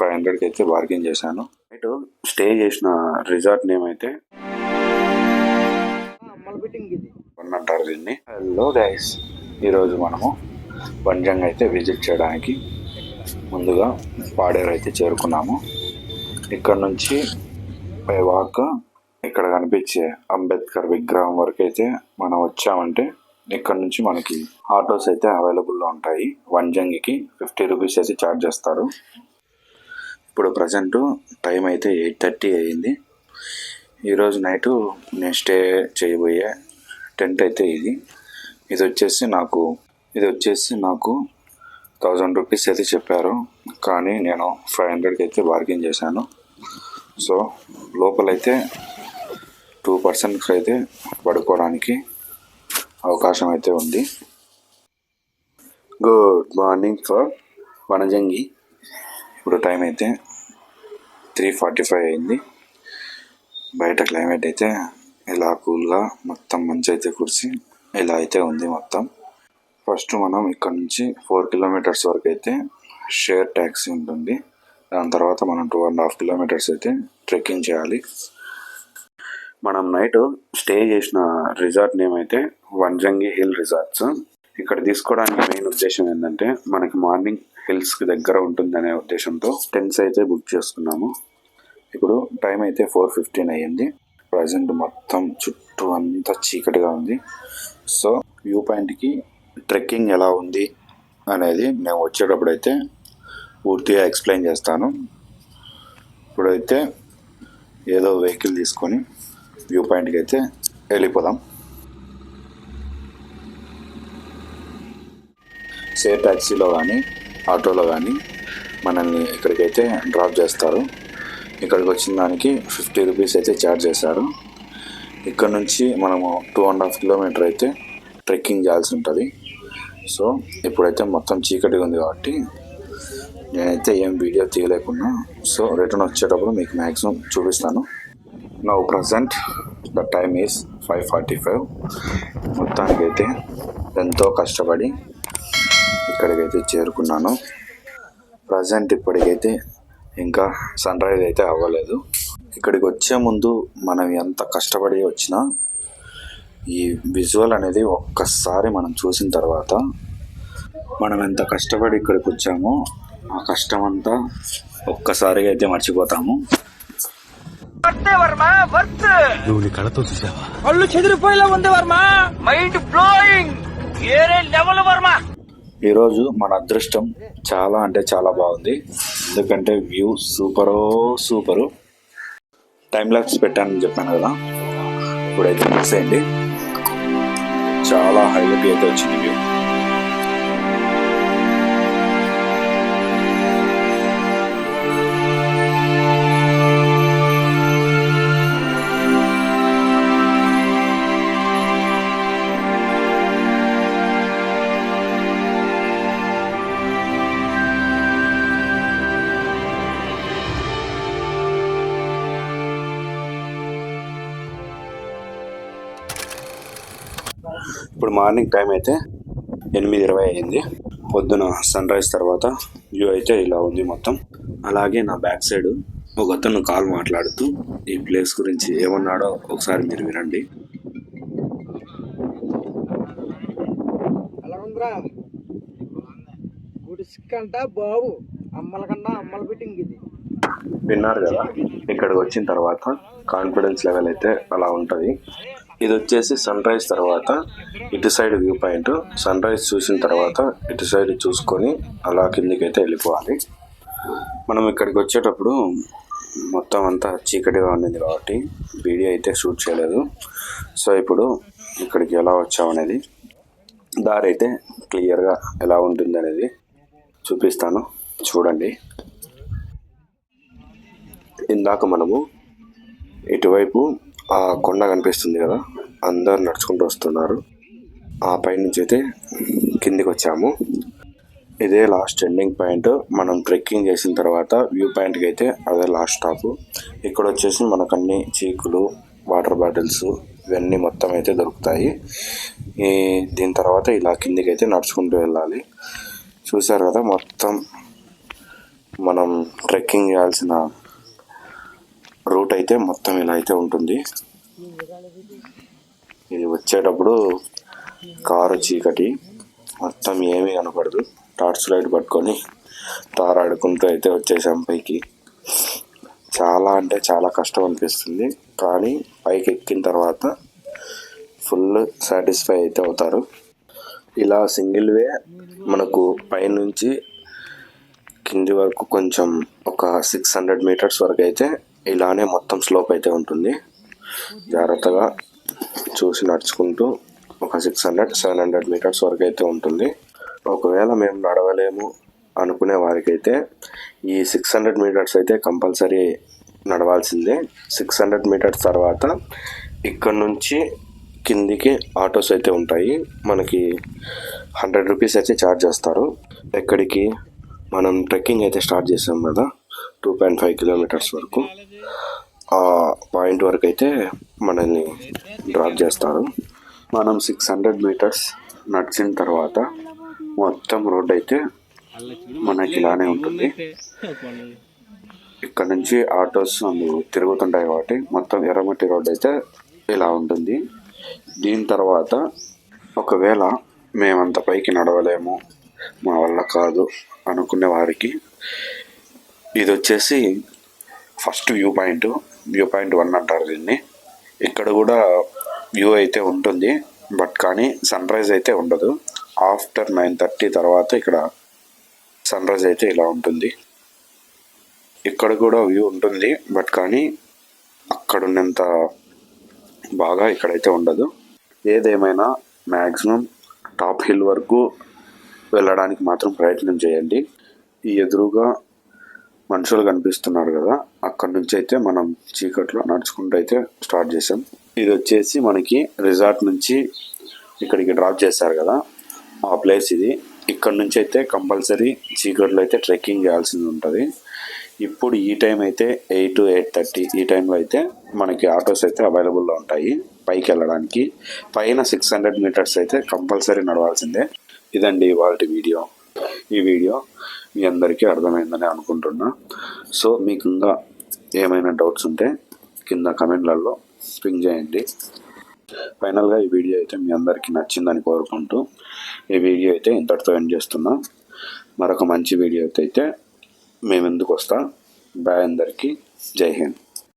Five హండ్రెడ్కి అయితే bargain చేశాను. నైట్ స్టే చేసిన రిసార్ట్ నేమ్ అయితే వన్ అంటారు దీన్ని. హలో గైస్ ఈరోజు మనము బంజంగ్ అయితే విజిట్ చేయడానికి ముందుగా పాడేరు అయితే చేరుకున్నాము. ఇక్కడ నుంచి బై వాక్ ఇక్కడ కనిపించే అంబేద్కర్ విగ్రహం వరకు అయితే మనం వచ్చామంటే ఇక్కడ నుంచి మనకి ఆటోస్ అయితే అవైలబుల్లో ఉంటాయి. వంజంగికి ఫిఫ్టీ రూపీస్ అయితే ఛార్జ్ చేస్తారు. ఇప్పుడు ప్రజెంట్ టైం అయితే ఎయిట్ థర్టీ అయ్యింది ఈరోజు నైట్ నేను స్టే చేయబోయే టెంట్ అయితే ఇది. ఇది వచ్చేసి నాకు ఇది వచ్చేసి నాకు థౌజండ్ రూపీస్ అయితే చెప్పారు. కానీ నేను ఫైవ్ హండ్రెడ్కి అయితే బార్గెన్ చేశాను. సో లోపలైతే టూ పర్సెంట్కి అయితే పడుకోవడానికి అవకాశం అయితే ఉంది. Good morning for Vanajangi. ఇప్పుడు టైం అయితే త్రీ ఫార్టీ ఫైవ్ అయింది. బయట క్లైమేట్ అయితే ఇలా కూల్గా మొత్తం మంచి అయితే కురిసి ఇలా అయితే ఉంది మొత్తం. ఫస్ట్ మనం ఇక్కడ నుంచి ఫోర్ కిలోమీటర్స్ వరకు అయితే షేర్ ట్యాక్సీ ఉంటుంది. దాని తర్వాత మనం టూ అండ్ హాఫ్ కిలోమీటర్స్ అయితే ట్రెక్కింగ్ చేయాలి. మనం నైట్ స్టే చేసిన రిసార్ట్ నేమ్ అయితే వంజంగి హిల్ రిసార్ట్స్ ఇక్కడ తీసుకోవడానికి మెయిన్ ఉద్దేశం ఏంటంటే మనకి మార్నింగ్ హిల్స్కి దగ్గర ఉంటుందనే ఉద్దేశంతో టెన్స్ అయితే బుక్ చేసుకున్నాము. ఇప్పుడు టైం అయితే ఫోర్ ఫిఫ్టీన్ అయ్యింది. ప్రజెంట్ మొత్తం చుట్టూ అంతా చీకటిగా ఉంది. సో వ్యూ పాయింట్కి ట్రెక్కింగ్ ఎలా ఉంది అనేది మేము వచ్చేటప్పుడు అయితే పూర్తిగా ఎక్స్ప్లెయిన్ చేస్తాను. ఇప్పుడైతే ఏదో వెహికల్ తీసుకొని వ్యూ పాయింట్కి అయితే వెళ్ళిపోదాం. షేర్ ట్యాక్సీలో కానీ ఆటోలో కానీ మనల్ని ఇక్కడికైతే డ్రాప్ చేస్తారు. ఇక్కడికి వచ్చిన దానికి ఫిఫ్టీ రూపీస్ అయితే ఛార్జ్ చేశారు. ఇక్కడ నుంచి మనము టూ అండ్ హాఫ్ కిలోమీటర్ అయితే ట్రెక్కింగ్ చేయాల్సి ఉంటుంది. సో ఇప్పుడైతే మొత్తం చీకటిగా ఉంది కాబట్టి నేనైతే ఏం వీడియో తీయలేకున్నా. సో రిటర్న్ వచ్చేటప్పుడు మీకు మ్యాక్సిమం చూపిస్తాను. Now present the time is five forty five మొత్తానికైతే ఎంతో కష్టపడి ఇక్కడికైతే చేరుకున్నాను. ప్రజెంట్ ఇప్పటికైతే ఇంకా సన్ రైజ్ అయితే అవ్వలేదు. ఇక్కడికి వచ్చే ముందు మనం ఎంత కష్టపడి వచ్చినా ఈ విజువల్ అనేది ఒక్కసారి మనం చూసిన తర్వాత మనం ఎంత కష్టపడి ఇక్కడికి వచ్చామో ఆ కష్టం అంతా ఒక్కసారిగా అయితే మర్చిపోతాము. వర్తే వర్మ వర్త్! నువ్వు నీ కళతో చూసావా? కళ్ళు చెదిరిపోయేలా ఉంది వర్మ. Mind blowing! ఏరే లెవెల్ వర్మ! ఈరోజు మన అదృష్టం చాలా అంటే చాలా బాగుంది. ఎందుకంటే వ్యూ సూపరో సూపరు. టైం ల్యాప్స్ పెట్టానని చెప్పాను కదా. ఇప్పుడైతే చూసేయండి చాలా హైలైట్ అయితే వచ్చింది వ్యూ. ఇప్పుడు మార్నింగ్ టైం అయితే ఎనిమిది ఇరవై అయింది. పొద్దున సన్ రైజ్ తర్వాత వ్యూ అయితే ఇలా ఉంది మొత్తం. అలాగే నా బ్యాక్ సైడ్ ఒక అతను కాల్ మాట్లాడుతూ ఈ ప్లేస్ గురించి ఏమన్నాడో ఒకసారి మీరు వినండి. అలా ఉందిరా గుడిసికంట బాబు. అమ్మల కన్నా అమ్మల బిడ్డింగ్ ఇది. విన్నారు కదా ఇక్కడికి వచ్చిన తర్వాత కాన్ఫిడెన్స్ లెవెల్ అయితే అలా ఉంటుంది. ఇది వచ్చేసి సన్ రైజ్ తర్వాత ఇటు side view point sunrise చూసిన తర్వాత ఇటు సైడ్ చూసుకొని అలా కిందికైతే వెళ్ళిపోవాలి. మనం ఇక్కడికి వచ్చేటప్పుడు మొత్తం అంతా చీకటిగా ఉండింది కాబట్టి వీడియో అయితే షూట్ చేయలేదు. సో ఇప్పుడు ఇక్కడికి ఎలా వచ్చామనేది దారి అయితే క్లియర్గా ఎలా ఉంటుంది అనేది చూపిస్తాను. చూడండి. ఇందాక మనము ఇటువైపు ఆ కొండ కనిపిస్తుంది కదా అందరు నడుచుకుంటూ వస్తున్నారు. ఆ పై నుంచి అయితే కిందికి వచ్చాము ఇదే లాస్ట్ ఎండింగ్ పాయింట్ మనం ట్రెక్కింగ్ చేసిన తర్వాత వ్యూ పాయింట్కి అయితే అదే లాస్ట్ స్టాప్ ఇక్కడ వచ్చేసి మనకు అన్ని చీకులు వాటర్ బాటిల్స్ ఇవన్నీ మొత్తం అయితే దొరుకుతాయి. ఈ దీని తర్వాత ఇలా కిందికి అయితే నడుచుకుంటూ వెళ్ళాలి. చూసారు కదా మొత్తం మనం ట్రెక్కింగ్ చేయాల్సిన రూట్ అయితే మొత్తం ఇలా అయితే ఉంటుంది. ఇది వచ్చేటప్పుడు కారు చీకటి. మొత్తం ఏమీ కనపడదు. టార్చ్ లైట్ పట్టుకొని తారాడుకుంటూ అయితే వచ్చేసాం పైకి. చాలా అంటే చాలా కష్టం అనిపిస్తుంది. కానీ పైకి ఎక్కిన తర్వాత ఫుల్ సాటిస్ఫై అయితే అవుతారు. ఇలా సింగిల్ వే మనకు పైనుంచి కింది వరకు కొంచెం ఒక సిక్స్ హండ్రెడ్ మీటర్స్ వరకు అయితే ఇలానే మొత్తం స్లోప్ అయితే ఉంటుంది. జాగ్రత్తగా చూసి నడుచుకుంటూ ఒక six hundred seven hundred metres వరకు అయితే ఉంటుంది. ఒకవేళ మేము నడవలేము అనుకునే వారికైతే ఈ సిక్స్ హండ్రెడ్ మీటర్స్ అయితే కంపల్సరీ నడవాల్సిందే. సిక్స్ హండ్రెడ్ మీటర్స్ తర్వాత ఇక్కడ నుంచి కిందికి ఆటోస్ అయితే ఉంటాయి. మనకి హండ్రెడ్ రూపీస్ అయితే ఛార్జ్ చేస్తారు. ఎక్కడికి? మనం ట్రెక్కింగ్ అయితే స్టార్ట్ చేసాం కదా టూ పాయింట్ ఫైవ్ కిలోమీటర్స్ వరకు. ఆ పాయింట్ వరకు అయితే మనల్ని డ్రాప్ చేస్తారు. మనం సిక్స్ హండ్రెడ్ మీటర్స్ నడిచిన తర్వాత మొత్తం రోడ్ అయితే మనకి ఇలానే ఉంటుంది. ఇక్కడ నుంచి ఆటోస్ అందులో తిరుగుతుంటాయి కాబట్టి మొత్తం ఎర్రమట్టి రోడ్ అయితే ఇలా ఉంటుంది. దీని తర్వాత ఒకవేళ మేమంత పైకి నడవలేము మా వల్ల కాదు అనుకునే వారికి ఇది వచ్చేసి first view point view point one అంటారు దీన్ని. ఇక్కడ కూడా వ్యూ అయితే ఉంటుంది బట్ కానీ సన్ రైజ్ అయితే ఉండదు. ఆఫ్టర్ నైన్ థర్టీ తర్వాత ఇక్కడ సన్ రైజ్ అయితే ఇలా ఉంటుంది. ఇక్కడ కూడా వ్యూ ఉంటుంది బట్ కానీ అక్కడ ఉన్నంత బాగా ఇక్కడైతే ఉండదు. ఏదేమైనా మ్యాక్సిమం టాప్ హిల్ వరకు వెళ్ళడానికి మాత్రం ప్రయత్నం చేయండి. ఈ ఎదురుగా మనుషులు కనిపిస్తున్నారు కదా అక్కడ నుంచి అయితే మనం చీకట్లో నడుచుకుంటూ అయితే స్టార్ట్ చేసాం ఇది వచ్చేసి మనకి రిసార్ట్ నుంచి ఇక్కడికి డ్రాప్ చేశారు కదా ఆ ప్లేస్ ఇది. ఇక్కడ నుంచి అయితే కంపల్సరీ చీకట్లో అయితే ట్రెక్కింగ్ చేయాల్సింది ఉంటుంది. ఇప్పుడు ఈ టైం అయితే ఎయిట్ టు ఎయిట్ థర్టీ ఈ టైంలో అయితే మనకి ఆటోస్ అయితే అవైలబుల్లో ఉంటాయి పైకి వెళ్ళడానికి. పైన సిక్స్ హండ్రెడ్ మీటర్స్ అయితే కంపల్సరీ నడవాల్సిందే. ఇదండి ఇవాళ వీడియో. ఈ వీడియో మీ అందరికీ అర్థమైందని అనుకుంటున్నా. సో మీకు ఇంకా ఏమైనా డౌట్స్ ఉంటే కింద కమెంట్లలో పింగ్ చేయండి. ఫైనల్గా ఈ వీడియో అయితే మీ అందరికీ నచ్చిందని కోరుకుంటూ ఈ వీడియో అయితే ఇంతటితో ఎండ్ చేస్తున్నా. మరొక మంచి వీడియో అయితే మేము ఎందుకు వస్తా? బాయ్ అందరికీ. జై హింద్.